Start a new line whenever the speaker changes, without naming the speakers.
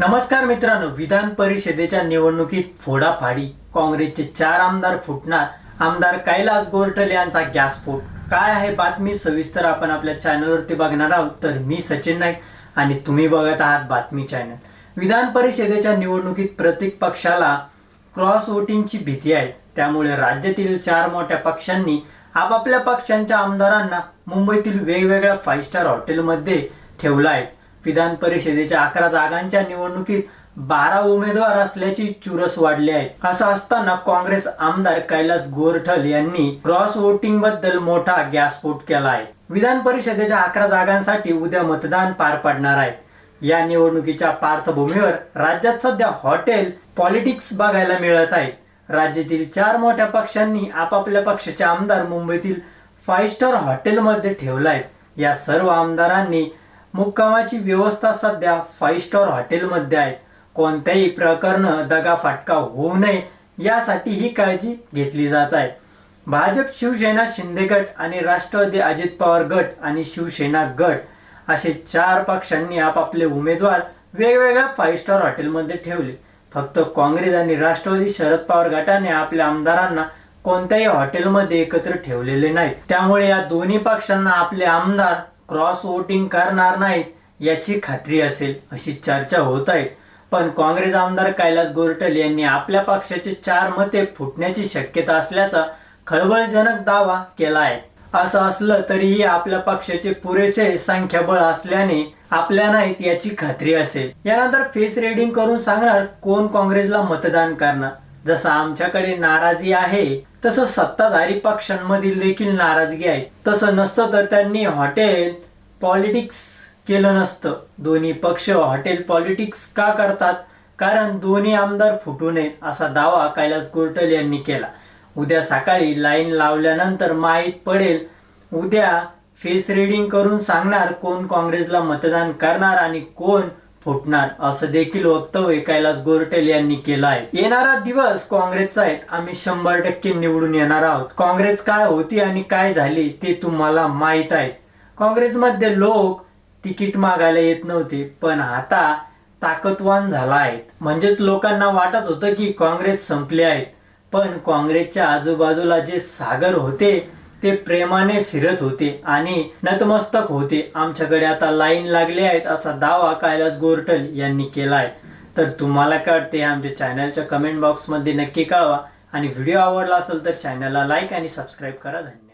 नमस्कार मित्रांनो विधान परिषदेच्या निवडणुकीत फोडाफाडी. काँग्रेसचे चार आमदार फुटणार. आमदार कैलास गोरटल यांचा गॅसफोट काय आहे बातमी? सविस्तर आपण आपल्या चॅनलवरती बघणार आहोत. तर मी सचिन नाईक आणि तुम्ही बघत आहात बातमी चॅनल. विधान परिषदेच्या निवडणुकीत प्रत्येक पक्षाला क्रॉस वोटिंगची भीती आहे. त्यामुळे राज्यातील चार मोठ्या पक्षांनी आपापल्या पक्षांच्या आमदारांना मुंबईतील वेगवेगळ्या फाईव्ह स्टार हॉटेलमध्ये ठेवलं आहे. विधान परिषदेच्या अकरा जागांच्या निवडणुकीत बारा उमेदवार असल्याची चुरस वाढली आहे. असं असताना काँग्रेस आमदार कैलास गोरठल यांनी क्रॉस वोटिंगबद्दल मोठा गॅसस्फोट केला आहे. विधान परिषदेच्या अकरा जागांसाठी उद्या मतदान पार पडणार आहे. या निवडणुकीच्या पार्श्वभूमीवर राज्यात सध्या हॉटेल पॉलिटिक्स बघायला मिळत आहे. राज्यातील चार मोठ्या पक्षांनी आपापल्या पक्षाचे आमदार मुंबईतील फाईव्ह स्टार हॉटेलमध्ये ठेवलाय. या सर्व आमदारांनी मुक्कामाची व्यवस्था सध्या फाईव्ह स्टार हॉटेलमध्ये आहे कोणत्याही प्रकरण दगाफटका होऊ नये यासाठी ही काळजी घेतली जात आहे. भाजप शिवसेना शिंदे गट आणि राष्ट्रवादी अजित पवार गट आणि शिवसेना गट असे चार पक्षांनी आपापले उमेदवार वेगवेगळ्या फाईव्ह स्टार हॉटेलमध्ये ठेवले. फक्त काँग्रेस आणि राष्ट्रवादी शरद पवार गटाने आपल्या आमदारांना कोणत्याही हॉटेलमध्ये एकत्र ठेवलेले नाहीत. त्यामुळे या दोन्ही पक्षांना आपले आमदार क्रॉस वोटिंग करणार नाहीत याची खात्री असेल अशी चर्चा होत आहे. पण काँग्रेस आमदार कैलास गोरटल यांनी आपल्या पक्षाचे चार मते फुटण्याची शक्यता असल्याचा खळबळजनक दावा केला आहे. असं असलं तरीही आपल्या पक्षाचे पुरेसे संख्याबळ असल्याने आपल्या नाहीत याची खात्री असेल. यानंतर फेस रेडिंग करून सांगणार कोण काँग्रेसला मतदान करणार? जसं आमच्याकडे नाराजी आहे तसं सत्ताधारी पक्षांमधील देखील नाराजगी आहे. तसं नसतं तर त्यांनी हॉटेल पॉलिटिक्स केलं नसतं. दोन्ही पक्ष हॉटेल पॉलिटिक्स का करतात? कारण दोन्ही आमदार फुटू नयेत असा दावा कैलास गोरटल यांनी केला. उद्या सकाळी लाईन लावल्यानंतर माहीत पडेल उद्या फेस रिडिंग करून सांगणार कोण काँग्रेसला मतदान करणार आणि कोण फुटणार. असं देखील वक्तव्य कैलास गोरटेल यांनी केलं आहे येणारा दिवस काँग्रेसचा आहे आम्ही शंभर टक्के निवडून येणार आहोत. काँग्रेस काय होती आणि काय झाली ते तुम्हाला माहीत आहे. काँग्रेसमध्ये लोक तिकीट मागायला येत नव्हते पण आता ताकदवान झाला आहेत म्हणजेच लोकांना वाटत होतं की काँग्रेस संपले आहेत. पण काँग्रेसच्या आजूबाजूला जे सागर होते ते प्रेमाने फिरत होते आणि नतमस्तक होते. आमच्याकडे आता लाईन लागले आहेत असा दावा कैलास गोरटल यांनी केला आहे. तर तुम्हाला काय वाटते आमच्या चॅनलच्या कमेंट बॉक्समध्ये नक्की कळवा. आणि व्हिडिओ आवडला असेल तर चॅनलला लाईक आणि सबस्क्राईब करा. धन्यवाद.